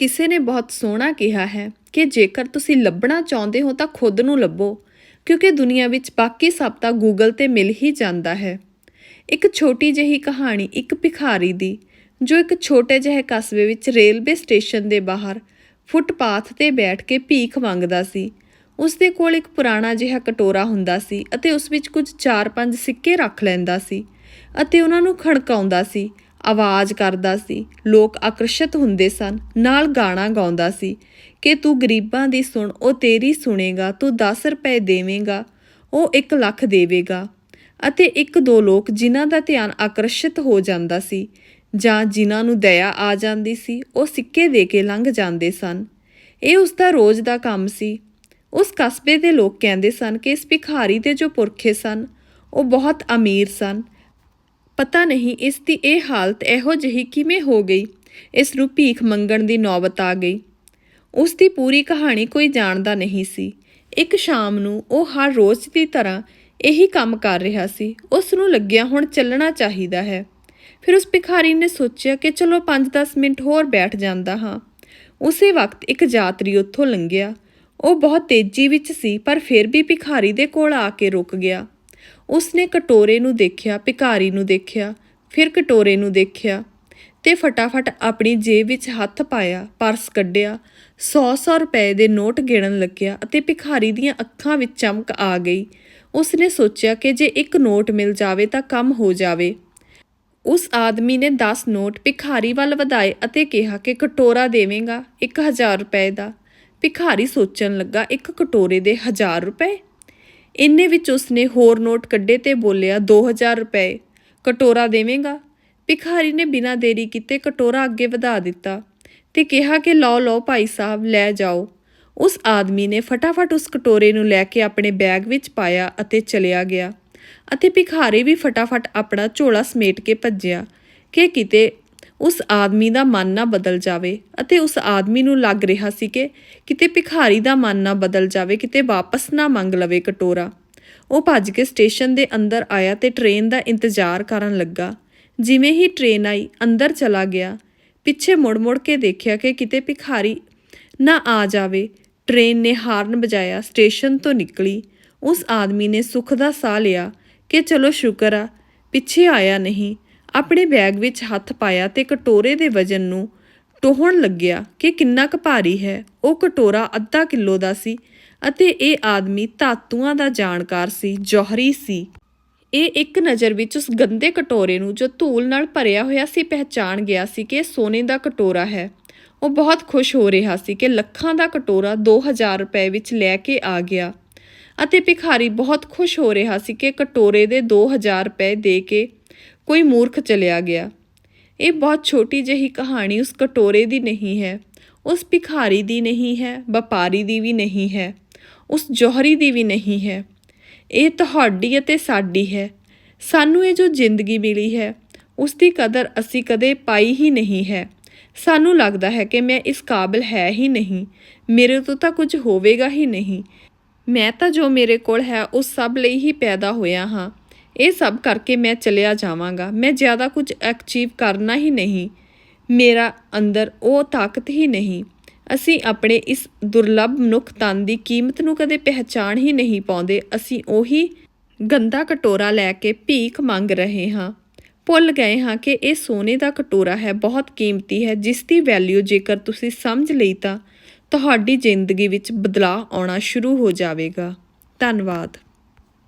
ਕਿਸੇ ਨੇ ਬਹੁਤ ਸੋਹਣਾ ਕਿਹਾ ਹੈ ਕਿ ਜੇਕਰ ਤੁਸੀਂ ਲੱਭਣਾ ਚਾਹੁੰਦੇ ਹੋ ਤਾਂ ਖੁਦ ਨੂੰ ਲੱਭੋ, ਕਿਉਂਕਿ ਦੁਨੀਆ ਵਿੱਚ ਬਾਕੀ ਸਭ ਤਾਂ ਗੂਗਲ ਤੇ ਮਿਲ ਹੀ ਜਾਂਦਾ ਹੈ। ਇੱਕ ਛੋਟੀ ਜਿਹੀ ਕਹਾਣੀ, ਇੱਕ ਭਿਖਾਰੀ ਦੀ, ਜੋ ਇੱਕ ਛੋਟੇ ਜਿਹੇ ਕਸਬੇ ਵਿੱਚ ਰੇਲਵੇ ਸਟੇਸ਼ਨ ਦੇ ਬਾਹਰ ਫੁੱਟਪਾਥ ਤੇ ਬੈਠ ਕੇ ਭੀਖ ਮੰਗਦਾ ਸੀ। ਉਸ ਦੇ ਕੋਲ ਇੱਕ ਪੁਰਾਣਾ ਜਿਹਾ ਕਟੋਰਾ ਹੁੰਦਾ ਸੀ ਅਤੇ ਉਸ ਵਿੱਚ ਕੁਝ 4-5 ਸਿੱਕੇ ਰੱਖ ਲੈਂਦਾ ਸੀ ਅਤੇ ਉਹਨਾਂ ਨੂੰ ਖੜਕਾਉਂਦਾ ਸੀ ਆਵਾਜ਼ ਕਰਦਾ ਸੀ। ਲੋਕ ਆਕਰਸ਼ਿਤ ਹੁੰਦੇ ਸਨ। ਨਾਲ ਗਾਣਾ ਗਾਉਂਦਾ ਸੀ। ਕਿ ਤੂੰ ਗਰੀਬਾਂ ਦੀ ਸੁਣ, ਉਹ ਤੇਰੀ ਸੁਣੇਗਾ, ਤੂੰ 10 ਰੁਪਏ ਦੇਵੇਂਗਾ, ਉਹ 1 ਲੱਖ ਦੇਵੇਗਾ। ਅਤੇ ਇੱਕ ਦੋ ਲੋਕ ਜਿਨ੍ਹਾਂ ਦਾ ਧਿਆਨ ਆਕਰਸ਼ਿਤ ਹੋ ਜਾਂਦਾ ਸੀ ਜਾਂ ਜਿਨ੍ਹਾਂ ਨੂੰ ਦਇਆ ਆ ਜਾਂਦੀ ਸੀ, ਉਹ ਸਿੱਕੇ ਦੇ ਕੇ ਲੰਘ ਜਾਂਦੇ ਸਨ। ਇਹ ਉਸ ਦਾ ਰੋਜ਼ ਦਾ ਕੰਮ ਸੀ। ਉਸ ਕਸਬੇ ਦੇ ਲੋਕ ਕਹਿੰਦੇ ਸਨ ਕਿ ਇਸ ਭਿਖਾਰੀ ਦੇ ਜੋ ਪੁਰਖੇ ਸਨ, ਉਹ ਬਹੁਤ ਅਮੀਰ ਸਨ। ਪਤਾ ਨਹੀਂ ਇਸ ਦੀ ਇਹ ਹਾਲਤ ਇਹੋ ਜਿਹੀ ਕਿਵੇਂ ਹੋ ਗਈ। ਇਸ ਨੂੰ ਭੀਖ ਮੰਗਣ ਦੀ ਨੌਬਤ ਆ ਗਈ। ਉਸ ਦੀ ਪੂਰੀ ਕਹਾਣੀ ਕੋਈ ਜਾਣਦਾ ਨਹੀਂ ਸੀ। ਇੱਕ ਸ਼ਾਮ ਨੂੰ ਉਹ ਹਰ ਰੋਜ਼ ਦੀ ਤਰ੍ਹਾਂ ਇਹੀ ਕੰਮ ਕਰ ਰਿਹਾ ਸੀ। ਉਸ ਨੂੰ ਲੱਗਿਆ ਹੁਣ ਚੱਲਣਾ ਚਾਹੀਦਾ ਹੈ। ਫਿਰ ਉਸ ਭਿਖਾਰੀ ਨੇ ਸੋਚਿਆ ਕਿ ਚਲੋ 5-10 ਮਿੰਟ ਹੋਰ ਬੈਠ ਜਾਂਦਾ ਹਾਂ। ਉਸੇ ਵਕਤ ਇੱਕ ਯਾਤਰੀ ਉੱਥੋਂ ਲੰਘਿਆ। ਉਹ ਬਹੁਤ ਤੇਜ਼ੀ ਵਿੱਚ ਸੀ, ਪਰ ਫਿਰ ਵੀ ਭਿਖਾਰੀ ਦੇ ਕੋਲ ਆ ਕੇ ਰੁਕ ਗਿਆ। ਉਸਨੇ ਕਟੋਰੇ ਨੂੰ ਦੇਖਿਆ, ਭਿਖਾਰੀ ਨੂੰ ਦੇਖਿਆ, ਫਿਰ ਕਟੋਰੇ ਨੂੰ ਦੇਖਿਆ ਤੇ ਫਟਾਫਟ ਆਪਣੀ ਜੇਬ ਵਿੱਚ ਹੱਥ ਪਾਇਆ, ਪਰਸ ਕੱਢਿਆ 100-100 ਰੁਪਏ ਦੇ ਨੋਟ ਗਿਣਨ ਲੱਗਿਆ ਅਤੇ ਭਿਖਾਰੀ ਦੀਆਂ ਅੱਖਾਂ ਵਿੱਚ ਚਮਕ ਆ ਗਈ। ਉਸਨੇ ਸੋਚਿਆ ਕਿ ਜੇ ਇੱਕ ਨੋਟ ਮਿਲ ਜਾਵੇ ਤਾਂ ਕੰਮ ਹੋ ਜਾਵੇ। ਉਸ ਆਦਮੀ ਨੇ 10 ਨੋਟ ਭਿਖਾਰੀ ਵੱਲ ਵਧਾਏ ਅਤੇ ਕਿਹਾ ਕਿ ਕਟੋਰਾ ਦੇਵੇਂਗਾ 1000 ਰੁਪਏ ਦਾ। ਭਿਖਾਰੀ ਸੋਚਣ ਲੱਗਾ, ਇੱਕ ਕਟੋਰੇ ਦੇ 1000 ਰੁਪਏ? ਇੰਨੇ ਵਿੱਚ ਉਸਨੇ ਹੋਰ ਨੋਟ ਕੱਢੇ ਤੇ ਬੋਲਿਆ 2000 ਰੁਪਏ। ਕਟੋਰਾ ਦੇਵੇਂਗਾ? ਭਿਖਾਰੀ ਨੇ ਬਿਨਾਂ ਦੇਰੀ ਕੀਤੇ ਕਟੋਰਾ ਅੱਗੇ ਵਧਾ ਦਿੱਤਾ ਤੇ ਕਿਹਾ ਕਿ ਲਓ ਲਓ ਭਾਈ ਸਾਹਿਬ, ਲੈ ਜਾਓ। ਉਸ ਆਦਮੀ ਨੇ ਫਟਾਫਟ ਉਸ ਕਟੋਰੇ ਨੂੰ ਲੈ ਕੇ ਆਪਣੇ ਬੈਗ ਵਿੱਚ ਪਾਇਆ ਅਤੇ ਚਲਿਆ ਗਿਆ ਅਤੇ ਭਿਖਾਰੀ ਵੀ ਫਟਾਫਟ ਆਪਣਾ ਝੋਲਾ ਸਮੇਟ ਕੇ ਭੱਜਿਆ। ਕਿ ਕਿਤੇ ਉਸ ਆਦਮੀ ਦਾ ਮਨ ਨਾ ਬਦਲ ਜਾਵੇ ਅਤੇ ਉਸ ਆਦਮੀ ਨੂੰ ਲੱਗ ਰਿਹਾ ਸੀ ਕਿ ਕਿਤੇ ਭਿਖਾਰੀ ਦਾ ਮਨ ਨਾ ਬਦਲ ਜਾਵੇ, ਕਿਤੇ ਵਾਪਸ ਨਾ ਮੰਗ ਲਵੇ ਕਟੋਰਾ। ਉਹ ਭੱਜ ਕੇ ਸਟੇਸ਼ਨ ਦੇ ਅੰਦਰ ਆਇਆ ਤੇ ਟ੍ਰੇਨ ਦਾ ਇੰਤਜ਼ਾਰ ਕਰਨ ਲੱਗਾ। ਜਿਵੇਂ ਹੀ ਟ੍ਰੇਨ ਆਈ, ਅੰਦਰ ਚਲਾ ਗਿਆ। ਪਿੱਛੇ ਮੁੜ-ਮੁੜ ਕੇ ਦੇਖਿਆ ਕਿ ਕਿਤੇ ਭਿਖਾਰੀ ਨਾ ਆ ਜਾਵੇ। ਟ੍ਰੇਨ ਨੇ ਹਾਰਨ ਵਜਾਇਆ, ਸਟੇਸ਼ਨ ਤੋਂ ਨਿਕਲੀ। ਉਸ ਆਦਮੀ ਨੇ ਸੁੱਖ ਦਾ ਸਾਹ ਲਿਆ ਕਿ ਚਲੋ ਸ਼ੁਕਰ ਆ, ਪਿੱਛੇ ਆਇਆ ਨਹੀਂ। ਆਪਣੇ ਬੈਗ ਵਿੱਚ ਹੱਥ ਪਾਇਆ ਤੇ ਕਟੋਰੇ ਦੇ ਵਜ਼ਨ ਨੂੰ ਟੋਹਣ ਲੱਗਿਆ ਕਿ ਕਿੰਨਾ ਕੁ ਭਾਰੀ ਹੈ। ਉਹ ਕਟੋਰਾ ਅੱਧਾ ਕਿਲੋ ਦਾ ਸੀ ਅਤੇ ਇਹ ਆਦਮੀ ਧਾਤੂਆਂ ਦਾ ਜਾਣਕਾਰ ਸੀ, ਜੌਹਰੀ ਸੀ। ਇਹ ਇੱਕ ਨਜ਼ਰ ਵਿੱਚ ਉਸ ਗੰਦੇ ਕਟੋਰੇ ਨੂੰ ਜੋ ਧੂਲ ਨਾਲ ਭਰਿਆ ਹੋਇਆ ਸੀ ਪਹਿਚਾਣ ਗਿਆ ਸੀ ਕਿ ਸੋਨੇ ਦਾ ਕਟੋਰਾ ਹੈ। ਉਹ ਬਹੁਤ ਖੁਸ਼ ਹੋ ਰਿਹਾ ਸੀ ਕਿ ਲੱਖਾਂ ਦਾ ਕਟੋਰਾ 2000 ਰੁਪਏ ਵਿੱਚ ਲੈ ਕੇ ਆ ਗਿਆ ਅਤੇ ਭਿਖਾਰੀ ਬਹੁਤ ਖੁਸ਼ ਹੋ ਰਿਹਾ ਸੀ ਕਿ ਕਟੋਰੇ ਦੇ 2000 ਰੁਪਏ ਦੇ ਕੇ ਕੋਈ ਮੂਰਖ ਚਲਿਆ ਗਿਆ। ਇਹ ਬਹੁਤ ਛੋਟੀ ਜਿਹੀ ਕਹਾਣੀ ਉਸ ਕਟੋਰੇ ਦੀ ਨਹੀਂ ਹੈ, ਉਸ ਭਿਖਾਰੀ ਦੀ ਨਹੀਂ ਹੈ, ਵਪਾਰੀ ਦੀ ਵੀ ਨਹੀਂ ਹੈ, ਉਸ ਜੋਹਰੀ ਦੀ ਵੀ ਨਹੀਂ ਹੈ। ਇਹ ਤੁਹਾਡੀ ਅਤੇ ਸਾਡੀ ਹੈ। ਸਾਨੂੰ ਇਹ ਜੋ ਜ਼ਿੰਦਗੀ ਮਿਲੀ ਹੈ, ਉਸ ਦੀ ਕਦਰ ਅਸੀਂ ਕਦੇ ਪਾਈ ਹੀ ਨਹੀਂ ਹੈ। ਸਾਨੂੰ ਲੱਗਦਾ ਹੈ ਕਿ ਮੈਂ ਇਸ ਕਾਬਿਲ ਹੈ ਹੀ ਨਹੀਂ। ਮੇਰੇ ਤੋਂ ਤਾਂ ਕੁਝ ਹੋਵੇਗਾ ਹੀ ਨਹੀਂ। ਮੈਂ ਤਾਂ ਜੋ ਮੇਰੇ ਕੋਲ ਹੈ ਉਸ ਸਭ ਲਈ ਹੀ ਪੈਦਾ ਹੋਇਆ ਹਾਂ। ਇਹ ਸਭ ਕਰਕੇ ਮੈਂ ਚਲਿਆ ਜਾਵਾਂਗਾ। ਮੈਂ ਜ਼ਿਆਦਾ ਕੁਝ ਅਚੀਵ ਕਰਨਾ ਹੀ ਨਹੀਂ। ਮੇਰਾ ਅੰਦਰ ਉਹ ਤਾਕਤ ਹੀ ਨਹੀਂ। ਅਸੀਂ ਆਪਣੇ ਇਸ ਦੁਰਲੱਭ ਮਨੁੱਖ ਤਨ ਦੀ ਕੀਮਤ ਨੂੰ ਕਦੇ ਪਹਿਚਾਣ ਹੀ ਨਹੀਂ ਪਾਉਂਦੇ। ਅਸੀਂ ਉਹੀ ਗੰਦਾ ਕਟੋਰਾ ਲੈ ਕੇ ਭੀਖ ਮੰਗ ਰਹੇ ਹਾਂ। ਭੁੱਲ ਗਏ ਹਾਂ ਕਿ ਇਹ ਸੋਨੇ ਦਾ ਕਟੋਰਾ ਹੈ, ਬਹੁਤ ਕੀਮਤੀ ਹੈ। ਜਿਸ ਦੀ ਵੈਲਿਊ ਜੇਕਰ ਤੁਸੀਂ ਸਮਝ ਲਈ ਤਾਂ ਤੁਹਾਡੀ ਜ਼ਿੰਦਗੀ ਵਿੱਚ ਬਦਲਾਅ ਆਉਣਾ ਸ਼ੁਰੂ ਹੋ ਜਾਵੇਗਾ। ਧੰਨਵਾਦ।